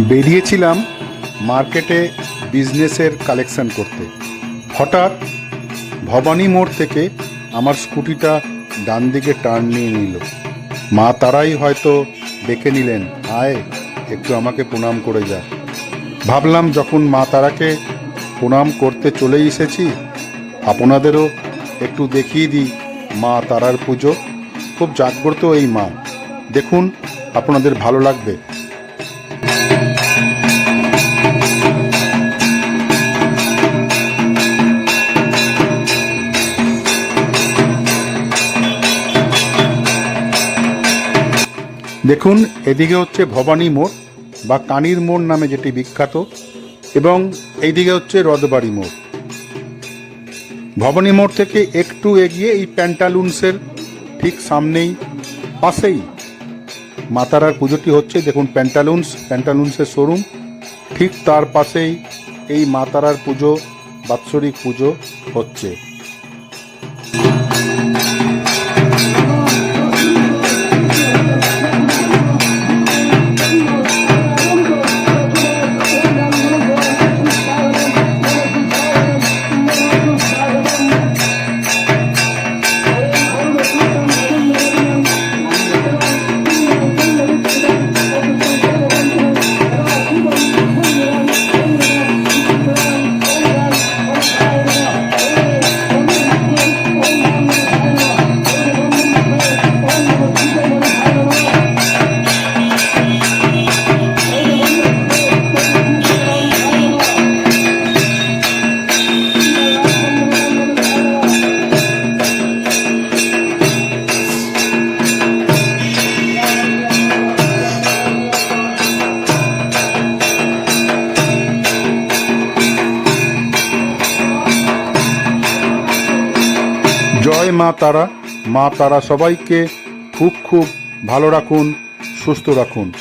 বেরিয়েছিলাম মার্কেটে বিজনেসের কালেকশন করতে। হঠাৎ ভবানী মোড় থেকে আমার স্কুটিটা ডান দিকে টার্ন নিয়ে নিল। মা তারাই হয়তো ডেকে নিলেন, আয়, একটু আমাকে প্রণাম করে যা। ভাবলাম, যখন মা তারাকে প্রণাম করতে চলেই এসেছি, আপনাদেরও একটু দেখিয়ে দিই মা তারার পুজো। খুব জাগ্রত এই মা। দেখুন, আপনাদের ভালো লাগবে। দেখুন, এদিকে হচ্ছে ভবানী মোড় বা কানির মোড় নামে যেটি বিখ্যাত, এবং এইদিকে হচ্ছে রদবাড়ি মোড়। ভবানী মোড় থেকে একটু এগিয়ে এই প্যান্টালুন্সের ঠিক সামনেই, পাশেই মাতারার পুজোটি হচ্ছে, দেখুন প্যান্টালুন্স প্যান্টালুন্সের শোরুম ঠিক তার পাশেই এই মাতারার পুজো, বাৎসরিক পুজো হচ্ছে। জয় মা তারা। মা তারা সবাইকে খুব খুব ভালো রাখুন সুস্থ রাখুন।